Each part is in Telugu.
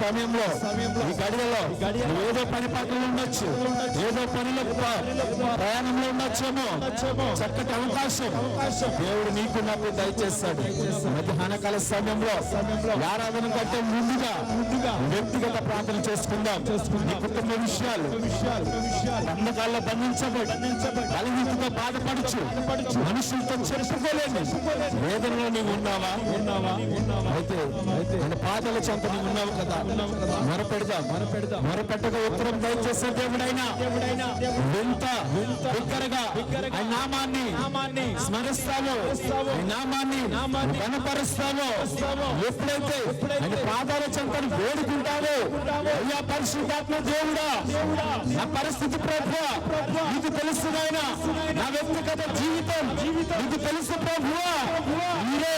సమయంలో ఈ గడియలో ఏదో పని పక్కన ఉండొచ్చు ఏదో పనిలో ప్రయాణంలో ఉండొచ్చేమో. చక్కటి అవకాశం. దేవుడు నీకు నాకు దయచేస్తాడు. మధ్యాహ్న కాల సమయంలో ఆరాధన కంటే ముందుగా వ్యక్తిగత ప్రార్థన చేసుకుందాం. నీ కుటుంబ విషయాలు బంధకాల్లో బంధించబడి బలహీనతతో బాధపడుచు మనుషులతో చెప్పుకోలేని వేదనలో నీవు ఉన్నావా? ఉన్నావా? అయితే మన పాదల చెంత నీవు ఉన్నావు కదా. మొరపెడదాం మొరపెడదాం. మొరపెట్టగా ఉత్తరం దయచేసే దేవుడైనా దేవుడైనా వింత బిగ్గరగా ఆయన నామాన్ని నామాన్ని స్మరిస్తావో ఆయన నామాన్ని కనపరుస్తావో ఎప్పుడైతే ఆయన పాదాల చెంతను వేడుకుంటావో అయ్యా పరిశుద్ధాత్మ దేవుడా నా పరిస్థితి ప్రభు నీకు తెలుసు నాయన నా వ్యక్తిగత జీవితం నీకు తెలుసు ప్రభు మీరే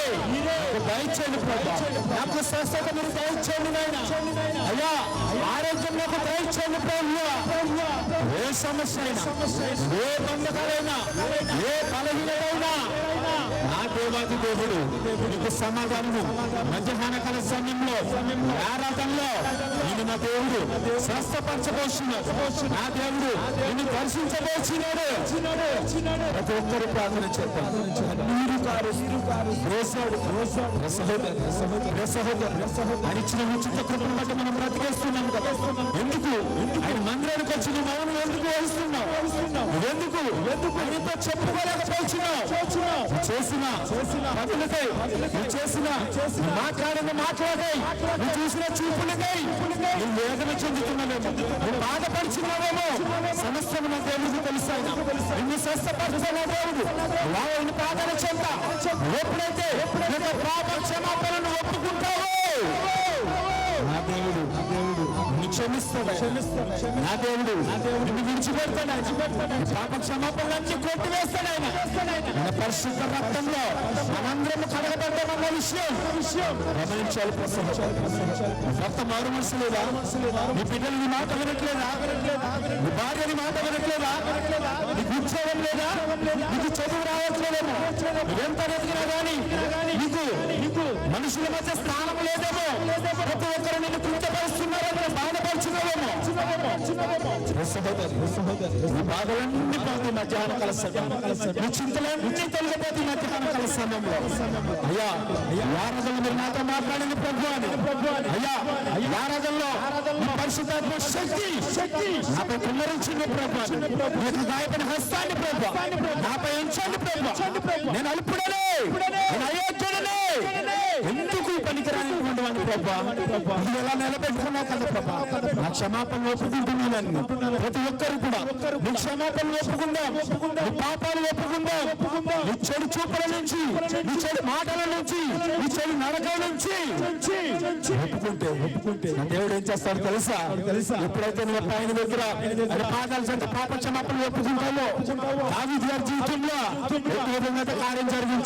దయచేయండి ప్రభు నాకు స్వస్థత మీరు దయచేయండి నాయన అయ్యా ఆరోగ్యం నాకు దయచేయండి ప్రభు ఏ సమస్య ఏ బంధకాలైనా ఏ బలహీనైనా నా దేవాది దేవుడు నీకు సమాధానము. మధ్యాహ్నకాల సమయంలో ఆరాధనలో నేను నా దేవుడు స్వస్థపరచబోతున్నాడు నా దేవుడు నిన్ను దర్శించబోతున్నాడు ప్రతి ఒక్కరు ప్రార్థన చేద్దాం. నీరు కారు వేసాడు సహోదరు సహోదరు ఆయన ఉచిత కృపను బట్టి మనం బ్రతికేస్తున్నాం కదా. ఎందుకు? ఆయన మందిరానికి వచ్చి నువ్వు మౌనం ఎందుకు వహిస్తున్నావు ఎందుకు ఎందుకు ఆయనతో చెప్పుకోలేకపోతున్నావు. చేసిన. చేసిన. పనులకై చేసిన. మాట్లాడిన నువ్వు చూసిన చూపులకై. నువ్వు వేదన చెందుతున్నావేమో. నువ్వు బాధపడుచున్నావేమో సమస్యను నా దేవుడికి తెలుసు. నిన్ను స్వస్థపరచాల దేవుడు. ఆయన పాదాల చెంత. ఎప్పుడైతే నీ పాప క్షమిస్తాడు నా దేవుడు విడిచిపెడతాడు పాప క్షమాపణలన్నీ కొట్టివేస్తాడు ఆయన. మన పరిశుద్ధ రక్తంలో మనందరం కడగబడ్డామన్న విషయం. గమనించాలి భర్త మారు మనసు లేదా నీ పిల్లలు నీ మాట వినట్లేదా? నీ భార్య నీ మాట వినట్లేదా? నీకు ఉద్యోగం లేదా? నీకు చదువు రావట్లేదేమో? నువ్వెంత ఎదిగినా కానీ నీకు మనుషుల మధ్య స్థానం లేదేమో? ప్రతి ఒక్కరు నిన్ను బాధపరుచున్నావేమో ఓ బాధలన్నీ పోతాయి మధ్యాహ్న కాల చింతలన్నీ మధ్యాహ్న కాల సమయంలో అయ్యా మీరు నాతో ప్రభు అని అయ్యా పరిశుద్ధాత్మ శక్తి శక్తి నాపై కుమ్మరించింది ప్రభు గాయపడిన హస్తాన్ని ప్రభు నాపై ఉంచండి ప్రభు నేను అల్పుడనే నేను ఎందుకు పనికిరానిటువంటి వాడిని ప్రభు? ఇది ఎలా నిలబెట్టుకున్నావు కదా ప్రభు? నా క్షమాపణ ఒప్పుకుంటున్నాను ప్రతి ఒక్కరు కూడా. నీ క్షమాపణ ఒప్పుకుందాం. నీ పాపాలు ఒప్పుకుందాం. నీ చెడు చూపుల నుంచి నీ చెడు మాటల నుంచి నీ చెడు నడకల నుంచి. ఒప్పుకుంటే ఒప్పుకుంటే. దేవుడు ఏం చేస్తాడు తెలుసా? తెలుసా ఎప్పుడైతే నువ్వు ఆయన దగ్గర పాదాలు చెంత పాప క్షమాపణ ఒప్పుకుంటావో దావీదు గారి జీవితంలో కార్యం జరిగించాడు